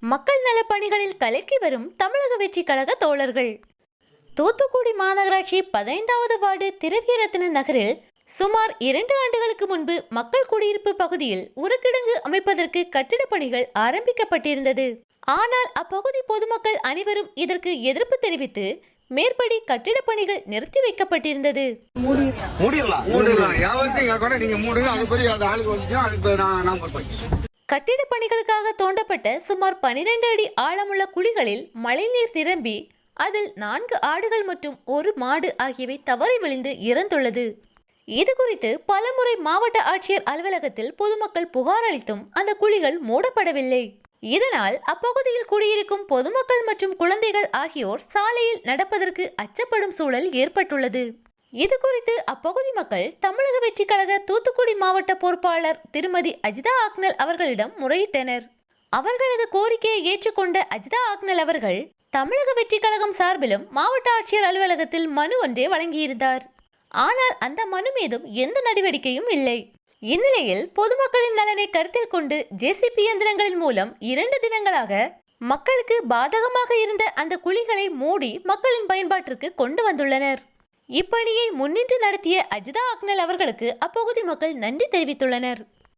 மக்கள் நலப் பணிகளில் கலக்கி வரும் தமிழக வெற்றி கழக தோழர்கள். தூத்துக்குடி மாநகராட்சி பதினைந்தாவது வார்டு திரவியரத்ன நகரில் சுமார் இரண்டு ஆண்டுகளுக்கு முன்பு மக்கள் குடியிருப்பு பகுதியில் உருக்கிடங்கு அமைப்பதற்கு கட்டிடப் பணிகள் ஆரம்பிக்கப்பட்டிருந்தது. ஆனால் அப்பகுதி பொதுமக்கள் அனைவரும் இதற்கு எதிர்ப்பு தெரிவித்து மேற்படி கட்டிடப் பணிகள் நிறுத்தி வைக்கப்பட்டிருந்தது. மூடிடலாம். யாவத்தையும் கேட்கக்கூட நீங்க மூடுங்க. அது அது ஆளுக்கு வந்துச்சுன்னா அதுக்கு நான் நான் பொறுப்பேன் கட்டிடப் பணிகளுக்காக தோண்டப்பட்ட சுமார் 12 அடி ஆழமுள்ள குழிகளில் மழைநீர் நிரம்பி அதில் நான்கு ஆடுகள் மற்றும் ஒரு மாடு ஆகியவை தவறி விழுந்து இறந்துள்ளது. இது குறித்து பலமுறை மாவட்ட ஆட்சியர் அலுவலகத்தில் பொதுமக்கள் புகார் அளித்தும் அந்த குழிகள் மூடப்படவில்லை. இதனால் அப்பகுதியில் குடியிருக்கும் பொதுமக்கள் மற்றும் குழந்தைகள் ஆகியோர் சாலையில் நடப்பதற்கு அச்சப்படும் சூழல் ஏற்பட்டுள்ளது. இது குறித்து அப்பகுதி மக்கள் தமிழக வெற்றிக்கழக கழக தூத்துக்குடி மாவட்ட பொறுப்பாளர் திருமதி அஜிதா ஆக்னல் அவர்களிடம் முறையிட்டனர். அவர்களது கோரிக்கையை ஏற்றுக்கொண்ட அஜிதா ஆக்னல் அவர்கள் தமிழக வெற்றிக்கழகம் சார்பிலும் மாவட்ட ஆட்சியர் அலுவலகத்தில் மனு ஒன்றை வழங்கியிருந்தார். ஆனால் அந்த மனு மீதும் எந்த நடவடிக்கையும் இல்லை. இந்நிலையில் பொதுமக்களின் நலனை கருத்தில் கொண்டு ஜேசிபி இயந்திரங்களின் மூலம் இரண்டு தினங்களாக மக்களுக்கு பாதகமாக இருந்த அந்த குழிகளை மூடி மக்களின் பயன்பாட்டிற்கு கொண்டு வந்துள்ளனர். இப்பணியை முன்னின்று நடத்திய அஜிதா அக்னல் அவர்களுக்கு அப்பகுதி மக்கள் நன்றி தெரிவித்துள்ளனர்.